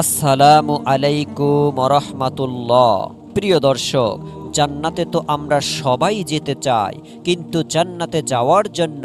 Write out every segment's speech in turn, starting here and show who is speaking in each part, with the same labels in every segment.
Speaker 1: আসসালামু আলাইকুম রহমাতুল্লাহ প্রিয় দর্শক, জান্নাতে তো আমরা সবাই যেতে চাই, কিন্তু জান্নাতে যাওয়ার জন্য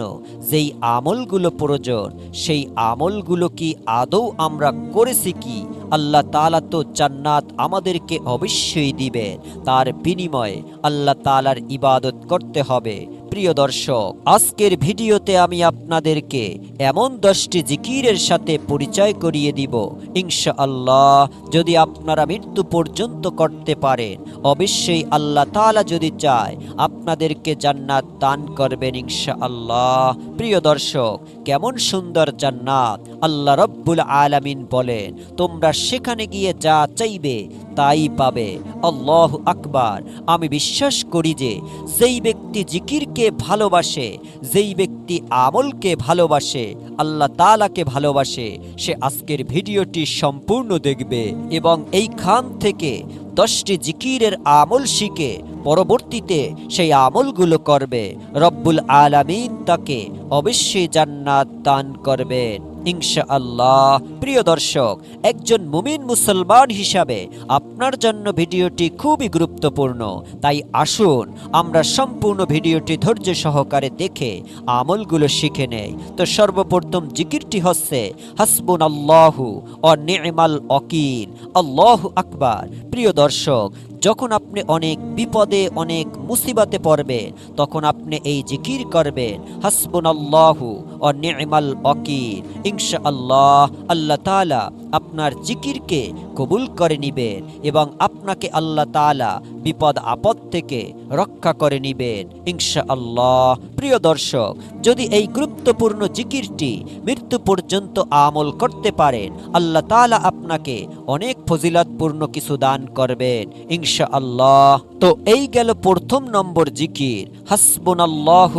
Speaker 1: যেই আমলগুলো প্রয়োজন, সেই আমলগুলো কি আদৌ আমরা করেছি কি? আল্লাহ তালা তো জান্নাত আমাদেরকে অবশ্যই দিবেন। তার বিনিময়ে আল্লাহ তালার ইবাদত করতে হবে। প্রিয় দর্শক, আজকের ভিডিওতে আমি আপনাদেরকে এমন দশটি জিকিরের সাথে পরিচয় করিয়ে দিব। ইনশাআল্লাহ, যদি আপনারা মৃত্যু পর্যন্ত করতে পারেন, অবশ্যই আল্লাহ তাআলা যদি চায়, আপনাদেরকে জান্নাত দান করবেন ইনশাআল্লাহ। প্রিয় দর্শক, কেমন সুন্দর জান্নাত, আল্লাহ রব্বুল আলামিন বলেন, তোমরা সেখানে গিয়ে যা চাইবে তাই পাবে। আল্লাহ আকবার। আমি বিশ্বাস করি যে, যেই ব্যক্তি জিকিরকে ভালোবাসে, যেই ব্যক্তি আমলকে ভালোবাসে, আল্লাহ তালাকে ভালোবাসে, সে আজকের ভিডিওটি সম্পূর্ণ দেখবে এবং এইখান থেকে দশটি জিকিরের আমল শিখে পরবর্তীতে সেই আমলগুলো করবে। রব্বুল আলামিন তাকে অবশ্যই জান্নাত দান করবেন। ইনশা আল্লাহ প্রিয় দর্শক, একজন মুমিন মুসলমান হিসাবে আপনার জন্য ভিডিওটি খুবই গুরুত্বপূর্ণ। তাই আসুন, আমরা সম্পূর্ণ ভিডিওটি ধৈর্য সহকারে দেখে আমলগুলো শিখে নেই। তো সর্বপ্রথম জিকিরটি হচ্ছে হাসবুন আল্লাহু ও নেমাল অকিল আল্লাহ আকবার। প্রিয় দর্শক যখন আপনি অনেক বিপদে, অনেক মুসিবাতে পড়বেন, তখন আপনি এই জিকির করবেন হাসবুন আল্লাহু ও নেমাল অকির ইনশা আল্লাহ আল্লাহ তালা আপনার জিকিরকে কবুল করে নিবেন এবং আপনাকে আল্লাহ তালা বিপদ, আপদ থেকে রক্ষা করে নিবেন। ইনশা আল্লাহ প্রিয় দর্শক, যদি এই গুরুত্বপূর্ণ জিকিরটি মৃত্যু পর্যন্ত আমল করতে পারেন, আল্লাহ তালা আপনাকে অনেক ফজিলাতপূর্ণ কিছু দান করবেন। ইনশা আল্লাহ তো এই গেল প্রথম নম্বর জিকির হাসবুন আল্লাহ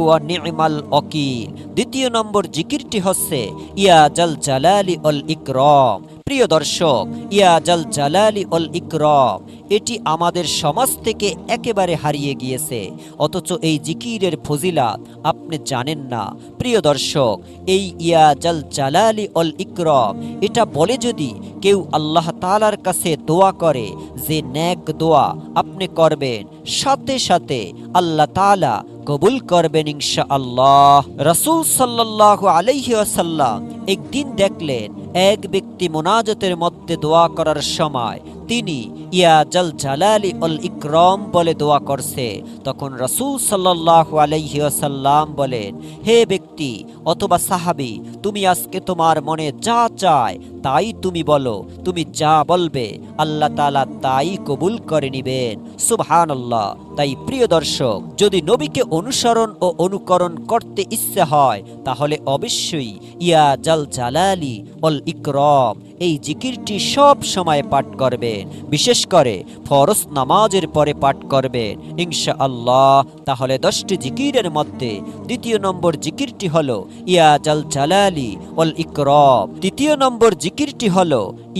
Speaker 1: নিমাল অকিল দ্বিতীয় নম্বর জিকিরটি হচ্ছে, ইয়া জাল জালালি অল ইকরম। প্রিয় দর্শক, ইয়া জাল জালালি অল ইকরম, এটি আমাদের সমাজ থেকে একেবারে হারিয়ে গিয়েছে। অথচ এই জিকিরের ফজিলাত আপনি জানেন না। প্রিয় দর্শক, এই ইয়া জাল জালালি অল ইকরম, এটা বলে যদি কেউ আল্লাহ তালার কাছে দোয়া করে যে ন্যাক দোয়া আপনি করবেন, সাথে সাথে আল্লাহ তালা কবুল করবেন ইনশা আল্লাহ রসুল সাল্লাহ আলাইহি আসাল্লাম একদিন দেখলেন এক ব্যক্তি মোনাজতের মধ্যে দোয়া করার সময় তিনি ইয়া জাল জালালি অল ইকরম বলে দোয়া করছে। তখন রসুল সাল্লাহ আলাইহি আসাল্লাম বলেন, হে ব্যক্তি, অথবা সাহাবি, তুমি আজকে তোমার মনে যা চায় তাই তুমি বলো। তুমি যা বলবে, আল্লাহ তালা তাই কবুল করে নিবেন। সুবহান আল্লাহ তাই প্রিয় দর্শক, যদি নবীকে অনুসরণ ও অনুকরণ করতে ইচ্ছে হয়, তাহলে অবশ্যই ইয়া জাল জালালি অল ইকরম, এই জিকিরটি সব সময় পাঠ করবেন। বিশেষ করে, ফরজ নামাজের পরে পাঠ করবেন ইনশা আল্লাহ তাহলে দশটি জিকিরের মধ্যে দ্বিতীয় নম্বর জিকিরটি হল, ইয়া জাল জালালি অল ইকরব তৃতীয় নম্বর জিকিরটি হল,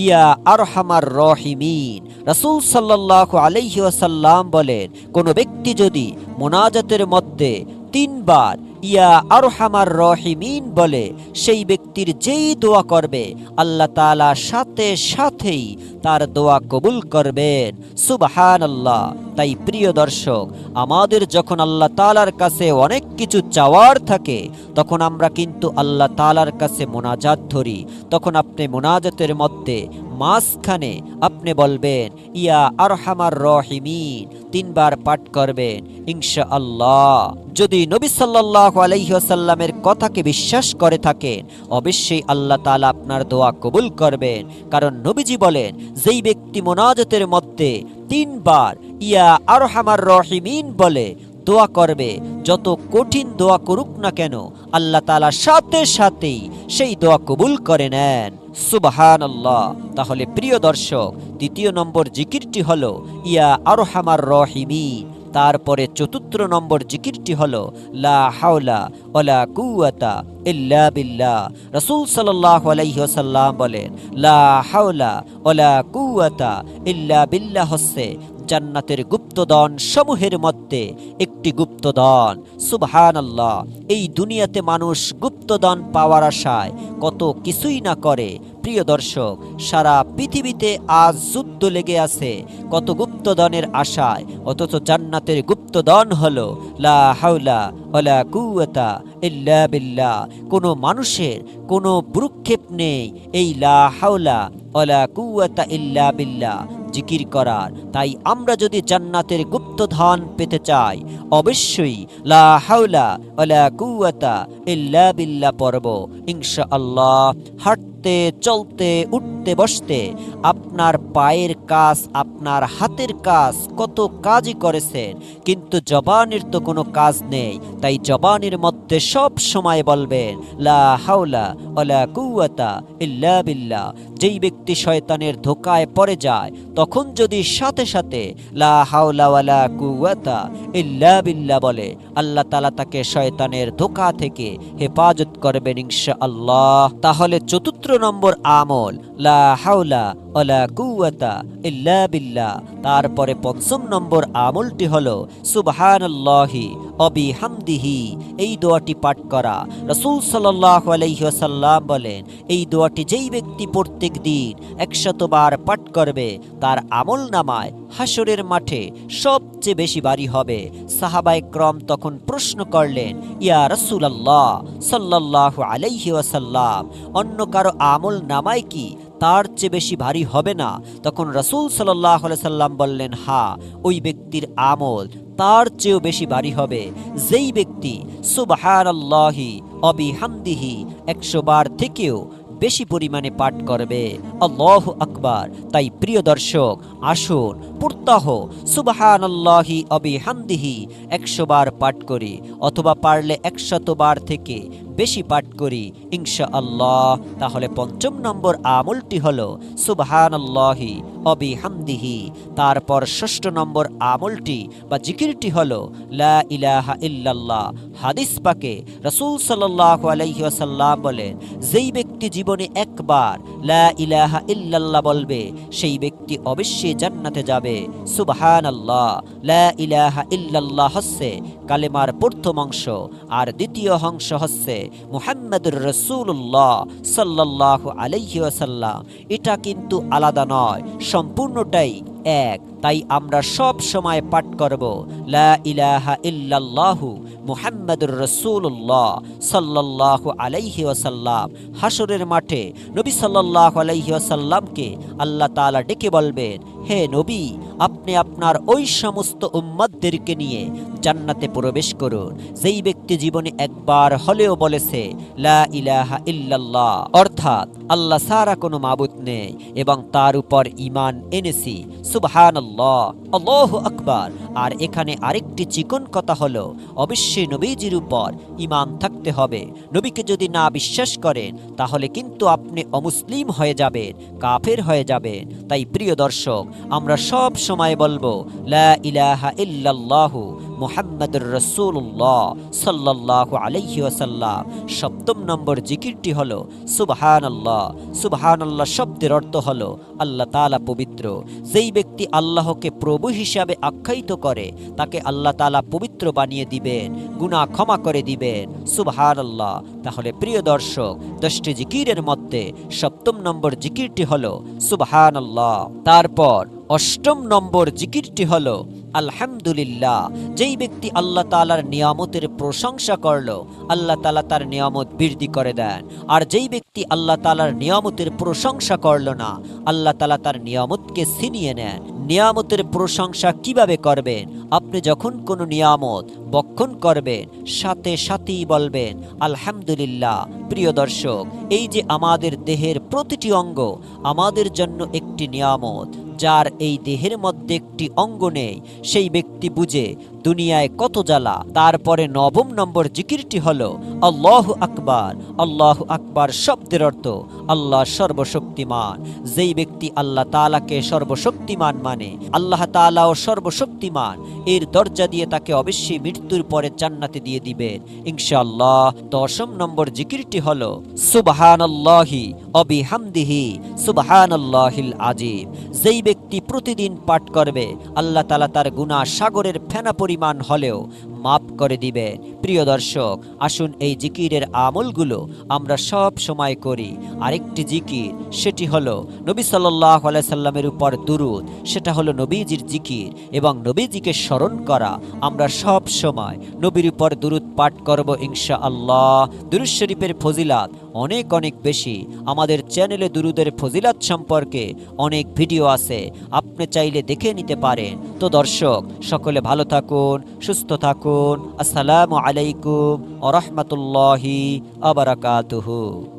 Speaker 1: ইয়া আরহামার রহিমিন। রাসূল সাল্লাল্লাহু আলাইহি ওয়াসাল্লাম বলেন, কোনো ব্যক্তি যদি মোনাজাতের মধ্যে তিনবার ইয়া আরহামার রহিমিন বলে, সেই ব্যক্তির যেই দোয়া করবে, আল্লাহ তাআলা সাথে সাথেই তার দোয়া কবুল করবেন। সুবহান আল্লাহ তাই প্রিয় দর্শক, আমাদের যখন আল্লাহ তালার কাছে অনেক কিছু চাওয়ার থাকে, তখন আমরা কিন্তু আল্লাহ তালার কাছে মোনাজাত ধরি। তখন আপনি মোনাজাতের মধ্যে মাঝখানে আপনি বলবেন, ইয়া আরহামার রহিমিন। তিনবার পাঠ করবেন ইনশা আল্লাহ যদি নবী সাল্লাহ আলাইসাল্লামের কথাকে বিশ্বাস করে থাকেন, অবশ্যই আল্লাহ তালা আপনার দোয়া কবুল করবেন। কারণ নবীজি বলেন, যেই ব্যক্তি মোনাজতের মধ্যে তিনবার ইয়া আরহামার রহিমিন বলে দোয়া করবে। যত কঠিন দোয়া করুক না কেন, আল্লাহ তালা সাথে সাথেই সেই দোয়া কবুল করে নেন। সুবাহান আল্লাহ তাহলে প্রিয় দর্শক, দ্বিতীয় নম্বর জিকিরটি হল, ইয়া আরহামার রহিমিন। তারপরে চতুর্থ নম্বর জিকিরটি হলো, লা হাওলা ওলা কুয়াতা ইল্লা বিল্লাহ। রাসূল সাল্লাল্লাহু বলেন, লা হাওলা ওলা কুয়াতা ইল্লা বিল্লাহ হচ্ছে জান্নাতের গুপ্তদন সমূহের মধ্যে একটি গুপ্তদন সুবহান আল্লাহ এই দুনিয়াতে মানুষ গুপ্তদন পাওয়ার আশায় কত কিছুই না করে। প্রিয় দর্শক, সারা পৃথিবীতে আজ যুদ্ধ লেগে আছে কত গুপ্তদনের আশায়, অথচ জান্নাতের গুপ্তদন হলো লা হাওলা অলা কুওয়াতা ইল্লা বিল্লাহ। কোনো মানুষের কোনো ভ্রুক্ষেপ নেই এই লা হাওলা ওয়ালা কুওয়াতা ইল্লা বিল্লাহ। জিকির করার। তাই আমরা যদি জান্নাতের গুপ্তধন পেতে চাই অবশ্যই লা হাওলা ওয়ালা কুওয়াতা ইল্লা বিল্লাহ পড়ব। ইনশাআল্লাহ, হাঁটতে, চলতে, উঠতে, বসতে, আপনার পায়ের কাজ, আপনার হাতের কাজ কত কাজই করেছেন, কিন্তু জবানের তো কোনো কাজ নেই, তাই জবানের মধ্যে সব সময় বলবেন, লা হাওলা ওয়ালা কুওয়াতা ইল্লা বিল্লাহ। যেই ব্যক্তি শয়তানের ধোকায় পড়ে যায়, তখন যদি সাথে সাথে লা হাওলা ওয়ালা কুওয়াতা ইল্লা বিল্লাহ বলে, আল্লাহ তাআলা তাকে শয়তানের ধোকা থেকে হেফাজত করবেন ইনশা আল্লাহ তাহলে চতুর্থ নম্বর আমল লা হাওলা ইল্লা বিল্লাহ। তারপরে পঞ্চম নম্বর আমলটি হলো, সুবহানাল্লাহি অবিহামদিহি এই দোয়াটি পাঠ করা। রসুল ওয়াসাল্লাম বলেন, এই দোয়াটি যেই ব্যক্তি প্রত্যেক দিন একশতবার পাঠ করবে, তার আমল নামায় হাসরের মাঠে সবচেয়ে বেশি বাড়ি হবে। সাহাবায়ে ক্রম তখন প্রশ্ন করলেন, ইয়া রাসূলুল্লাহ সাল্লাল্লাহু আলাইহি ওয়াসাল্লাম, অন্য কারও আমল নামায় কি? তার চেয়ে বেশি ভারী হবে না। তখন রসুল সাল্লাহ সাল্লাম বললেন, হা, ওই ব্যক্তির আমল তার চেয়েও বেশি ভারী হবে। যেই ব্যক্তি সুবাহান আল্লাহি অবিহামদিহি, একশো বার থেকেও বেশি পরিমাণে পাঠ করবে। আল্লাহ আকবার। তাই প্রিয় দর্শক, আসুন প্রত্যাহ সুবাহান আল্লাহি অবিহামদিহি একশো বার পাঠ করি, অথবা পারলে একশত বার থেকে বেশি পাঠ করি ইনশা আল্লাহ তাহলে পঞ্চম নম্বর আমলটি হল সুবহান আল্লাহি অবিহামদিহি তারপর ষষ্ঠ নম্বর আমলটি বা জিকিরটি হল, লা ইলাহা ইল্লাল্লাহ। হাদিস পাকে রসুল সাল্লাহ আলাইসাল্লাম বলেন, যেই ব্যক্তি জীবনে একবার লা ইলাহা ইল্লাল্লাহ বলবে, সেই ব্যক্তি অবশ্যই জান্নাতে যাবে। সুবহান আল্লাহ লা ইলাহা ইল্লাল্লাহ হচ্ছে কালেমার প্রথম অংশ, আর দ্বিতীয় অংশ হচ্ছে মুহাম্মদুর রসুল্লাহ সাল্লাহ আলাইহি ওয়াসাল্লাম। এটা কিন্তু আলাদা নয়, সম্পূর্ণটাই এক। তাই আমরা সব সময় পাঠ করব, লা ইলাহা ইল্লাল্লাহু মুহাম্মাদুর রসুল্লাহ সাল্লাহ আলাইহি ওয়াসাল্লাম। হাসরের মাঠে নবী সাল্লাহ আলাইহি ওয়াসাল্লামকে আল্লাহ তালা ডেকে বলবেন হে নবী, আপনি আপনার ওই সমস্ত উম্মতদেরকে নিয়ে জান্নাতে প্রবেশ করুন। যেই ব্যক্তি জীবনে একবার হলেও বলেছে, লা ইলাহা ইল্লাল্লাহ অর্থাৎ আল্লাহ সারা কোনো মাবুদ নেই এবং তার উপর ইমান এনেছি, সুবহানাল্লাহ, আল্লাহু আকবার। আর এখানে আরেকটি চিকন কথা হলো, অবশ্যই নবীজির উপর ইমান থাকতে হবে। নবীকে যদি না বিশ্বাস করেন, তাহলে কিন্তু আপনি অমুসলিম হয়ে যাবেন, কাফের হয়ে যাবেন। তাই প্রিয় দর্শক আমরা সব সময় বলব লা ইলাহা ইল্লাল্লাহু মুহাম্মাদুর রাসূলুল্লাহ সাল্লাল্লাহু আলাইহি ওয়াসাল্লাম। সপ্তম নম্বর জিকিরটি হলো, সুবহানাল্লাহ সুবহানাল্লাহ শব্দের অর্থ হল, আল্লাহ তাআলা পবিত্র। যেই ব্যক্তি আল্লাহকে প্রভু হিসাবে আখ্যায়িত করে, তাকে আল্লাহ তাআলা পবিত্র বানিয়ে দিবেন, গুনাহ ক্ষমা করে দিবেন। সুবহানাল্লাহ। তাহলে প্রিয় দর্শক, দশটি জিকিরের মধ্যে সপ্তম নম্বর জিকিরটি হলো, সুবহানাল্লাহ। তারপর অষ্টম নম্বর জিকিরটি হলো আলহামদুলিল্লাহ, যেই ব্যক্তি আল্লাহ তালার নিয়ামতের প্রশংসা করল, আল্লাহ তালা তার নিয়ামত বৃদ্ধি করে দেন। আর যেই ব্যক্তি আল্লাহ তালার নিয়ামতের প্রশংসা করল না, আল্লাহ তালা তার নিয়ামতকে ছিনিয়ে নেন। নিয়ামতের প্রশংসা কীভাবে করবেন? আপনি যখন কোনো নিয়ামত বক্ষণ করবেন, সাথে সাথেই বলবেন, আলহামদুলিল্লাহ প্রিয় দর্শক, এই যে আমাদের দেহের প্রতিটি অঙ্গ, আমাদের জন্য একটি নিয়ামত, যার এই দেহের মধ্যে একটি অঙ্গ নেই, সেই ব্যক্তি বুঝে দুনিয়ায় কত জ্বালা, তারপরে নবম নম্বর জিকিরটি হল, আল্লাহ আকবার আল্লাহ আকবার শব্দের অর্থ, আল্লাহ সর্বশক্তিমান যেই ব্যক্তি আল্লাহ তালাকে সর্বশক্তিমান মানে আল্লাহ তালাও সর্বশক্তিমান, এর দরজা দিয়ে তাকে অবশ্যই মৃত্যুর পরে জান্নাতে দিয়ে দিবেন ইনশাআল্লাহ, দশম নম্বর জিকিরটি হল সুবহান আল্লাহি অবিহামদিহি, সুবহানাল্লাহিল আজিম। যেই ব্যক্তি প্রতিদিন পাঠ করবে, আল্লাহ তালা তার গুণা সাগরের ফেনা পরিমাণ হলেও মাফ করে দিবেন। প্রিয় দর্শক, আসুন এই জিকিরের আমলগুলো আমরা সব সময় করি। আরেকটি জিকির, সেটি হলো নবী সাল্লাহ সাল্লামের উপর দুরুদ। সেটা হলো নবীজির জিকির এবং নবীজিকে স্মরণ করা। আমরা সব সময় নবীর উপর দুরুদ পাঠ করব ইনশা আল্লাহ দুরুদ শরীফের ফজিলাত অনেক অনেক বেশি। আমাদের চ্যানেলে দুরুদের ফজিলাত সম্পর্কে অনেক ভিডিও আছে। আপনি চাইলে দেখে নিতে পারেন। তো দর্শক, সকলে ভালো থাকুন, সুস্থ থাকুন। আসসালামু আলাইকুম আ রহমতুল্লাহি আবরাকাতুহু